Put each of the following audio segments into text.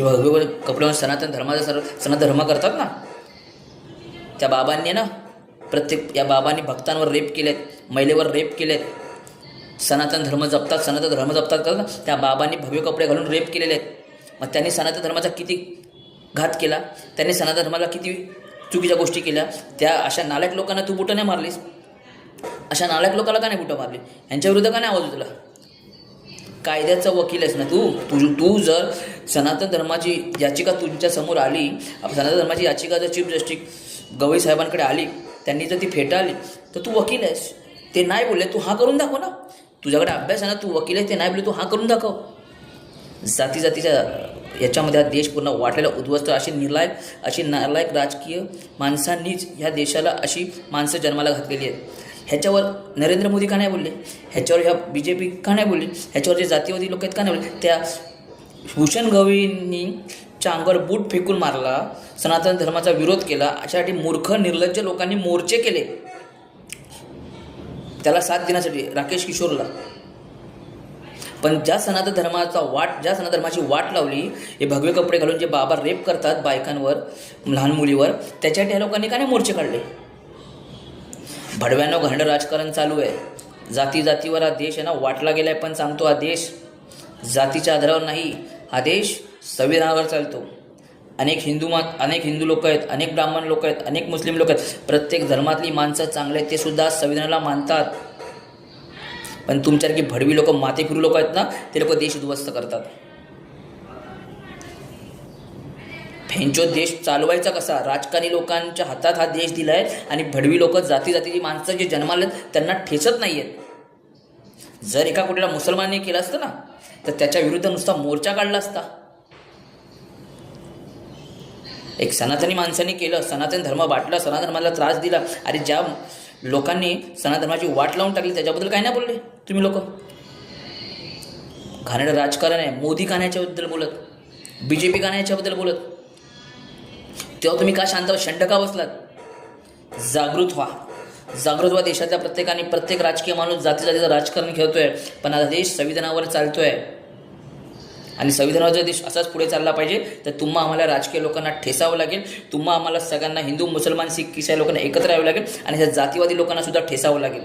जेव्हा हळूहळू कपड्यावर सनातन धर्माचा सर्व सनातन धर्म करतात ना त्या बाबांनी ना प्रत्येक या बाबांनी भक्तांवर रेप केलेत महिलेवर रेप केलेत सनातन धर्म जपतात सनातन धर्म जपतात का? त्या बाबांनी भव्य कपडे घालून रेप केलेले आहेत मग त्यांनी सनातन धर्माचा किती घात केला? त्यांनी सनातन धर्माला किती चुकीच्या गोष्टी केल्या? त्या अशा नालायक लोकांना तू बुटं नाही मारलीस? अशा नालायक लोकांना का नाही बुटं मारली? यांच्याविरुद्ध का नाही आवाज तुला कायद्याचा वकील आहेस ना तू? तुझ तू जर सनातन धर्माची याचिका तुमच्यासमोर आली सनातन धर्माची याचिका जर चीफ जस्टिस गवई साहेबांकडे आली त्यांनी जर ती फेटाळली तर तू वकील आहेस. ते नाही बोलले तू हा करून दाखव ना. तुझ्याकडे अभ्यास आहे ना तू वकील आहे ते नाही बोलले तू हा करून दाखव. जाती जातीच्या याच्यामध्ये हा देश पूर्ण वाटलेला उद्ध्वस्त अशी निर्लायक अशी नालायक राजकीय माणसांनीच ह्या देशाला अशी माणसं जन्माला घातलेली आहेत. ह्याच्यावर नरेंद्र मोदी का नाही बोलले? ह्याच्यावर ह्या बी जे पी का नाही बोलले? ह्याच्यावर जे जातीवादी लोक आहेत का नाही बोलले? त्या भूषण गवळींनी च्या अंगावर बूट फेकून मारला सनातन धर्माचा विरोध केला अशासाठी मूर्ख निर्लज्ज लोकांनी मोर्चे केले. त्याला साथ देण्यासाठी राकेश किशोरला. पण ज्या सनातन धर्माचा वाट ज्या सनातन धर्माची वाट लावली हे भगवे कपडे घालून जे बाबा रेप करतात बायकांवर लहान मुलीवर त्याच्यासाठी ह्या लोकांनी का नाही मोर्चे काढले? भडव्यानं घंड राजकारण चालू आहे. जाती जातीवर हा देश आहे ना वाटला गेला आहे पण सांगतो हा देश जातीच्या आधारावर नाही हा देश संविधानावर चालतो. अनेक हिंदू मात अनेक हिंदू लोक आहेत अनेक ब्राह्मण लोक आहेत अनेक मुस्लिम लोक आहेत. प्रत्येक धर्मातली माणसं चांगले आहेत ते सुद्धा संविधानाला मानतात. पण तुमच्यासारखी भडवी लोक माते फिरू लोक आहेत ना ते लोक देश उद्ध्वस्त करतात. फेंचो देश चालवायचा कसा? राजकारणी लोकांच्या हातात हा देश दिला आहे आणि भडवी लोक जाती जातीची माणसं जे जन्माला आहेत, त्यांना ठेचत नाही आहेत जर एका कुठेला मुसलमानने केलं असतं ना तर त्याच्या विरुद्ध नुसता मोर्चा काढला असता. एक सनातनी माणसाने केलं सनातन धर्म वाटला सनातन धर्माला त्रास दिला आणि ज्या लोकांनी सनातन धर्माची वाट लावून टाकली त्याच्याबद्दल काय नाही बोलले तुम्ही लोक. घाणेरडं राजकारण आहे मोदी का याच्याबद्दल बोलत बी जे पी का याच्याबद्दल बोलत. तेव्हा तुम्ही का शांत शंड का बसलात? जागृत व्हा. जागृत व्हा देशातल्या प्रत्येकाने. प्रत्येक राजकीय माणूस जाती जातीचं राजकारण खेळतोय. पण आता देश संविधानावर चालतोय. आणि संविधानावर जर देश असाच पुढे चालला पाहिजे तर तुम्हा आम्हाला राजकीय लोकांना ठेसावं लागेल. तुम्हा आम्हाला सगळ्यांना हिंदू मुसलमान सिख ईसाई लोकांना एकत्र यावं लागेल. आणि ह्या जातीवादी लोकांना सुद्धा ठेसावं लागेल.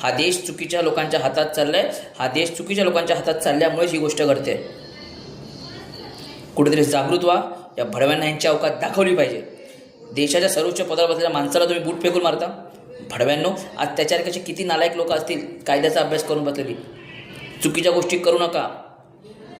हा देश चुकीच्या लोकांच्या हातात चाललाय. हा देश चुकीच्या लोकांच्या हातात चालल्यामुळेच ही गोष्ट घडते कुठेतरी जागृत व्हा. या भडव्यांना यांची अवकात दाखवली पाहिजे. देशाच्या सर्वोच्च पदावर बसलेल्या माणसाला तुम्ही बूट फेकून मारता? भडव्यांनो अत्याचार कसे किती नालायक लोक असतील कायद्याचा अभ्यास करून बसलेली. चुकीच्या गोष्टी करू नका.